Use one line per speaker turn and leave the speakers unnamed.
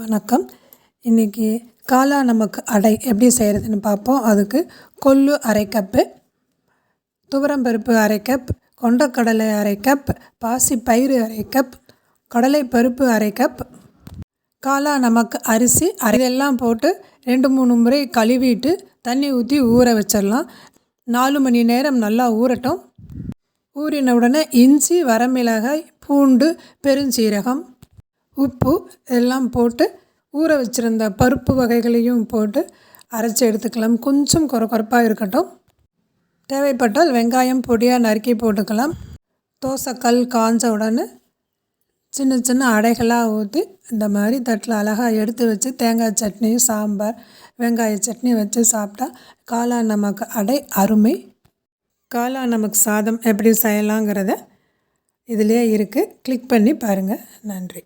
வணக்கம். இன்றைக்கி காலா நமக்கு அடை எப்படி செய்கிறதுன்னு பார்ப்போம். அதுக்கு கொள்ளு அரை கப்பு துவரம்பருப்பு அரை கப் கொண்டக்கடலை அரை கப் பாசி பயிறு அரை கப் கடலை பருப்பு அரை கப் காலா நமக்கு அரிசி அரையெல்லாம் போட்டு ரெண்டு மூணு முறை கழுவிட்டு தண்ணி ஊற்றி ஊற வச்சிடலாம். நாலு மணி நேரம் நல்லா ஊறட்டும். ஊறின உடனே இஞ்சி வரமிளகாய் பூண்டு பெருஞ்சீரகம் உப்பு எல்லாம் போட்டு ஊற வச்சுருந்த பருப்பு வகைகளையும் போட்டு அரைச்சி எடுத்துக்கலாம். கொஞ்சம் குறை இருக்கட்டும். தேவைப்பட்டால் வெங்காயம் பொடியாக நறுக்கி போட்டுக்கலாம். தோசைக்கல் காஞ்ச உடனே சின்ன சின்ன அடைகளாக ஊற்றி இந்த மாதிரி தட்டில் அழகாக எடுத்து வச்சு தேங்காய் சட்னி சாம்பார் வெங்காய சட்னி வச்சு சாப்பிட்டா காளான் நமக்கு அடை அருமை. காளான் நமக்கு சாதம் எப்படி செய்யலாங்கிறத இதிலே இருக்குது கிளிக் பண்ணி பாருங்கள் நன்றி.